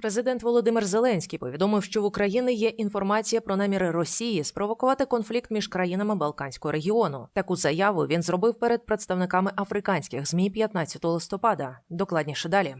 Президент Володимир Зеленський повідомив, що в Україні є інформація про наміри Росії спровокувати конфлікт між країнами Балканського регіону. Таку заяву він зробив перед представниками африканських змі 15 листопада. Докладніше далі.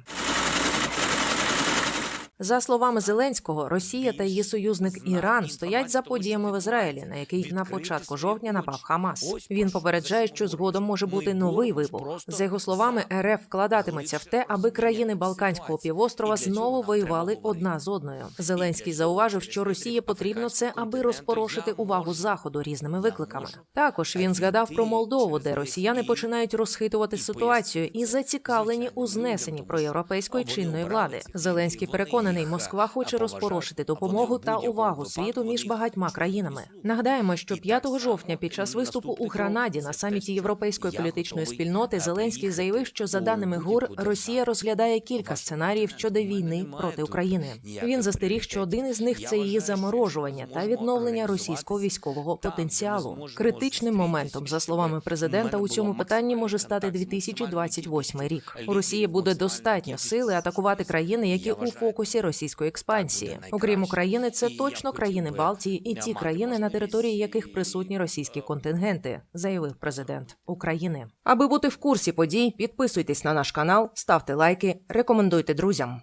За словами Зеленського, Росія та її союзник Іран стоять за подіями в Ізраїлі, на який на початку жовтня напав Хамас. Він попереджає, що згодом може бути новий вибух. За його словами, РФ вкладатиметься в те, аби країни Балканського півострова знову воювали одна з одною. Зеленський зауважив, що Росії потрібно це, аби розпорошити увагу заходу різними викликами. Також він згадав про Молдову, де росіяни починають розхитувати ситуацію і зацікавлені у знесенні проєвропейської чинної влади. Зеленський переконаний, Москва хоче розпорошити допомогу та увагу світу між багатьма країнами. Нагадаємо, що 5 жовтня під час виступу у Гранаді на саміті європейської політичної спільноти Зеленський заявив, що за даними ГУР Росія розглядає кілька сценаріїв щодо війни проти України. Він застеріг, що один із них це її заморожування та відновлення російського військового потенціалу. Критичним моментом, за словами президента, у цьому питанні може стати 2028 рік. У Росії буде достатньо сили атакувати країни, які у фокусі російської експансії. Окрім України, це точно країни Балтії і ті країни, на території яких присутні російські контингенти, заявив президент України. Аби бути в курсі подій, підписуйтесь на наш канал, ставте лайки, рекомендуйте друзям.